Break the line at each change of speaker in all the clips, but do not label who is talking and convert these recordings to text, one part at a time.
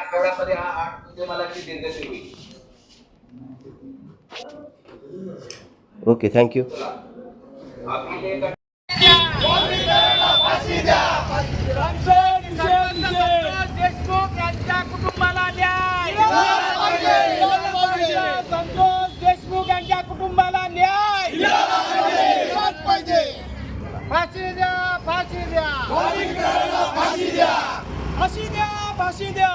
आठवड्यामध्ये हा आठ उद्यमालाची निर्गती होईल?
ओके थँक्यू
आपली जे
देशमुख यांच्या कुटुंबाला न्याय संतोष देशमुख यांच्या कुटुंबाला न्याय फाशी द्या फाशी द्या फाशी द्या फाशी द्या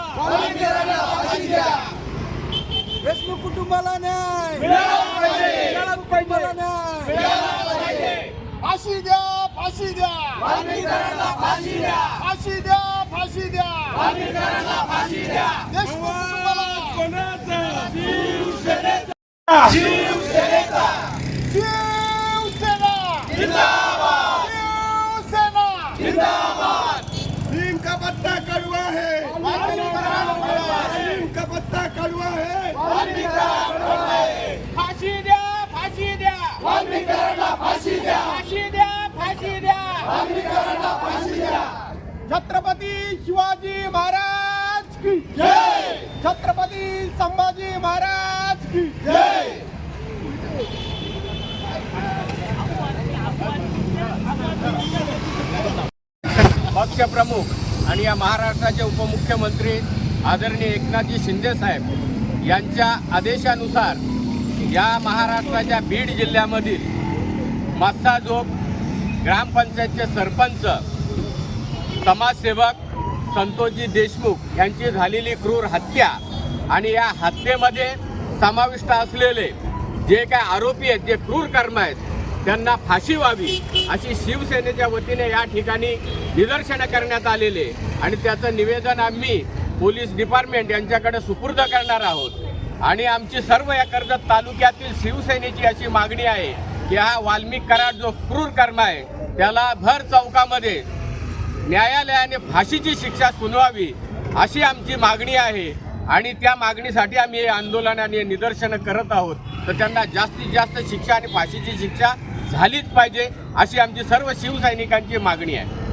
देशमुख कुटुंबाला न्याय. मिळाला कुटुंबाला न्याय. फाशी द्या फाशी द्या. फाशी द्या. फाशी द्या फाशी द्या. फाशी द्या. देशमुख कुटुंबाला शिवसेना जिंदाबाद. शिवसेना जिंदाबाद.
नीम का पत्ता कड़वा है नीम का पत्ता कड़वा है
फाशी द्या फाशी द्या फाशी द्या फाशी द्या फाशी द्या छत्रपती शिवाजी महाराज की जय! छत्रपती संभाजी महाराज की जय!
पक्षप्रमुख आणि या महाराष्ट्राचे उपमुख्यमंत्री आदरणीय एकनाथजी शिंदे साहेब यांच्या आदेशानुसार या महाराष्ट्राच्या बीड जिल्ह्यामधील मस्साजोग ग्रामपंचायतचे सरपंच समाजसेवक संतोषजी देशमुख यांची झालेली क्रूर हत्या आणि या हत्येमध्ये समाविष्ट असलेले जे काय आरोपी आहेत जे क्रूर कर्म आहेत त्यांना फाशी व्हावी अशी शिवसेनेच्या वतीने या ठिकाणी निदर्शनं करण्यात आलेले आणि त्याचं निवेदन आम्ही पोलीस डिपार्टमेंट यांच्याकडे सुपूर्द करणार आहोत. आणि आमची सर्व या कर्जत तालुक्यातील शिवसेनेची अशी मागणी आहे की हा वाल्मिक कराड जो क्रूर कर्म आहे त्याला भर चौकामध्ये न्यायालयाने फाशीची शिक्षा सुनवावी अशी आमची मागणी आहे. आणि त्या मागणीसाठी आम्ही हे आंदोलन आणि निदर्शनं करत आहोत. तर त्यांना जास्तीत जास्त शिक्षा आणि फाशीची शिक्षा झालीच पाहिजे अशी आमची सर्व शिवसैनिकांची मागणी आहे.